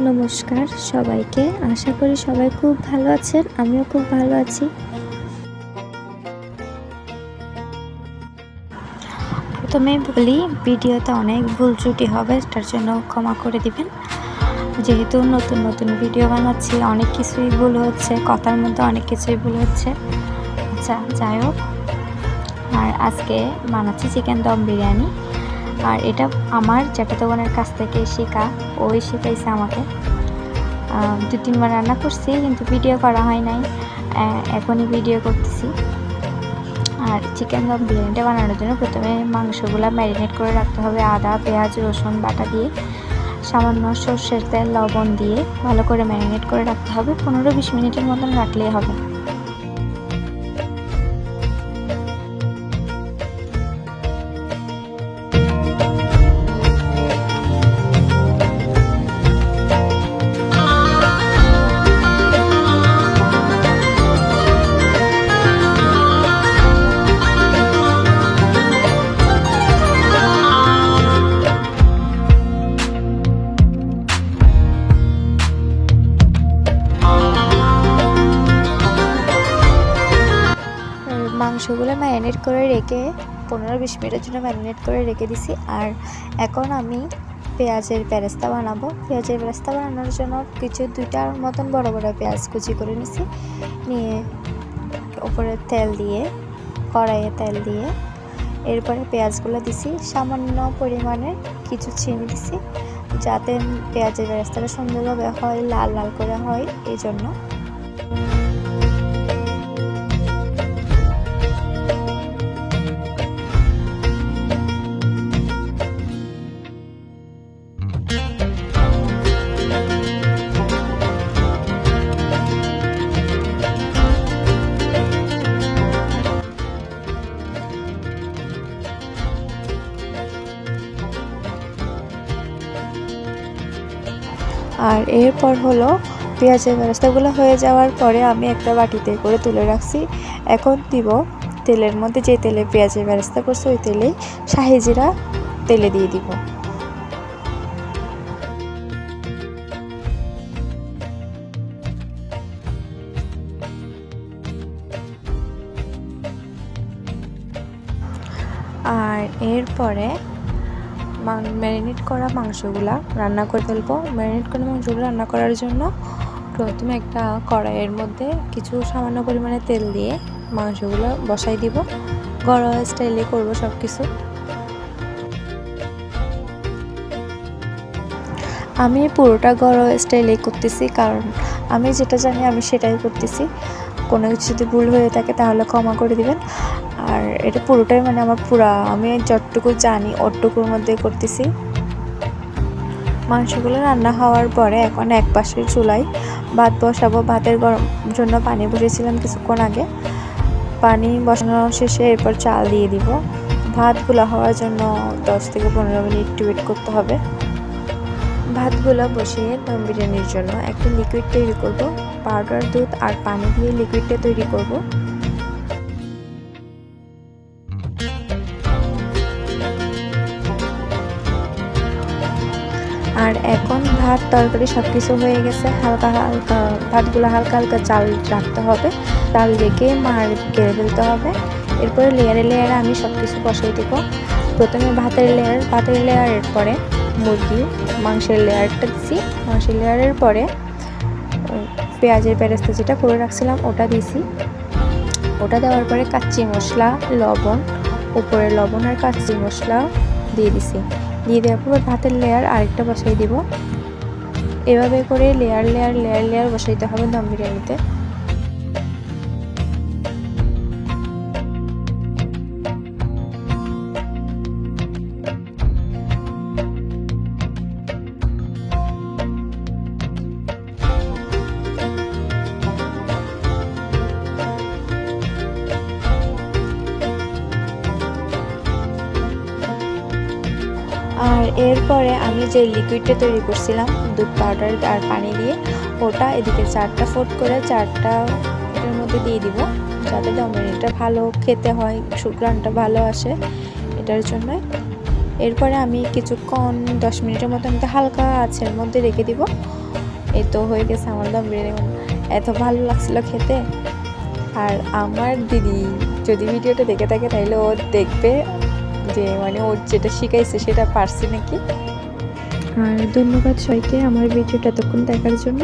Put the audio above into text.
নমস্কার, সবাইকে। আশা করি সবাই খুব ভালো আছেন, আমিও খুব ভালো আছি। প্রথমে বলি, ভিডিওতে অনেক ভুল ত্রুটি হবে, তার জন্য ক্ষমা করে দিবেন। যেহেতু নতুন নতুন ভিডিও বানাচ্ছি, অনেক কিছুই ভুল হচ্ছে, কথার মধ্যে অনেক কিছুই ভুল হচ্ছে। আচ্ছা যাই হোক। আর আজকে বানাচ্ছি চিকেন দম বিরিয়ানি। আর এটা আমার জ্যাঠাতো বোনের কাছ থেকে শেখা। ওই শিখাইছে আমাকে। দু তিনবার রান্না করছি, কিন্তু ভিডিও করা হয় নাই। এখনই ভিডিও করতেছি। আর চিকেন দম বিরিয়ানিটা বানানোর জন্য প্রথমে মাংসগুলো ম্যারিনেট করে রাখতে হবে। আদা, পেঁয়াজ, রসুন, বাটা দিয়ে। সামান্য সর্ষের তেল, লবণ দিয়ে ভালো করে ম্যারিনেট করে রাখতে হবে। পনেরো বিশ মিনিটের মতন রাখলেই হবে। মাংসগুলো ম্যারিনেট করে রেখে পনেরো বিশ মিনিটের জন্য ম্যারিনেট করে রেখে দিছি। আর এখন আমি পেঁয়াজের বেরেস্তা বানাবো। পেঁয়াজের বেরেস্তা বানানোর জন্য কিছু দুইটার মতন বড় বড় পেঁয়াজ কুচি করে নিছি। নিয়ে ওপরে তেল দিয়ে, কড়াইয়ে তেল দিয়ে এরপরে পেঁয়াজগুলো দিছি। সামান্য পরিমাণে কিছু চিনি দিছি, যাতে পেঁয়াজের বেরেস্তাটা সুন্দরভাবে হয়, লাল লাল করে হয় এই জন্য আর এরপর হলো পেঁয়াজের ব্যবস্থাগুলো হয়ে যাওয়ার পরে আমি একটা বাটিতে করে তুলে রাখছি। এখন দিব তেলের মধ্যে যে তেলে পেঁয়াজের ব্যবস্থা করছে, ওই তেলেই শাহি জিরা তেলে দিয়ে দিব। আর এরপরে ম্যারিনেট করা মাংসগুলা রান্না করে ফেলব। ম্যারিনেট করা মাংসগুলো রান্না করার জন্য প্রথমে একটা কড়াইয়ের মধ্যে কিছু সামান্য পরিমাণে তেল দিয়ে মাংসগুলো বসাই দিব। ঘরোয়া স্টাইলে করব সব কিছু আমি পুরোটা ঘরোয়া স্টাইলে করতেছি কারণ আমি যেটা জানি আমি সেটাই করতেছি। কোনো কিছু যদি ভুল হয়ে থাকে তাহলে ক্ষমা করে দিবেন। আর এটা পুরোটাই মানে আমার পুরা, আমি যতটুকু জানি ওটুকুর মধ্যে করতেছি। মাংসগুলো রান্না হওয়ার পরে এখন এক পাশের চুলায় ভাত বসাবো। ভাতের গরম জন্য পানি বসিয়েছিলাম কিছুক্ষণ আগে। পানি বসানো শেষে এরপর চাল দিয়ে দিব। ভাতগুলো হওয়ার জন্য দশ থেকে পনেরো মিনিট ওয়েট করতে হবে। ভাতগুলো বসিয়ে দম বিরিয়ানির জন্য একটা লিকুইড তৈরি করব। পাউডার দুধ আর পানি দিয়ে লিকুইডটা তৈরি করব। আর এখন ভাত, তরকারি সব কিছু হয়ে গেছে। হালকা হালকা ভাতগুলো হালকা হালকা চাল রাখতে হবে। চাল রেখে মার কেড়ে ফেলতে হবে। এরপরে লেয়ারে লেয়ারে আমি সব কিছু বসাই দেবো। প্রথমে ভাতের লেয়ার ভাতের লেয়ারের পরে মুরগি, মাংসের লেয়ারটা দিছি। মাংসের লেয়ারের পরে, পেঁয়াজের বেরেস্তা যেটা করে রাখছিলাম, ওটা দিছি। ওটা দেওয়ার পরে কাচ্চি মশলা, লবণ উপরে লবণ আর কাচ্চি মশলা দিয়ে দিছি। দিয়ে দেওয়ার পর ভাতের লেয়ার আরেকটা বসাই দিব। এভাবে করে লেয়ার লেয়ার লেয়ার লেয়ার বসাইতে হবে দম বিরিয়ানিতে। আর এরপরে আমি যে লিকুইডটা তৈরি করছিলাম, দুধ পাউডার আর পানি দিয়ে, ওটা এদিকে চারটা ফোট করে চারটা এর মধ্যে দিয়ে দিব। যাতে দমরিটা ভালো খেতে হয় সুগ্রানটা ভালো আসে এটার জন্য। এরপরে আমি কিছুক্ষণ, দশ মিনিটের মতো আমি হালকা আঁচের মধ্যে রেখে দিব। এই তো হয়ে গেছে আমার দম বিরিয়ানি এত ভালো লাগছিল খেতে। আর আমার দিদি যদি ভিডিওটা দেখে থাকে, তাহলে ও দেখবে যে মানে ওর যেটা শিখাইছে সেটা পারছি নাকি? আর ধন্যবাদ সবাইকে আমার ভিডিওটা এতক্ষণ দেখার জন্য।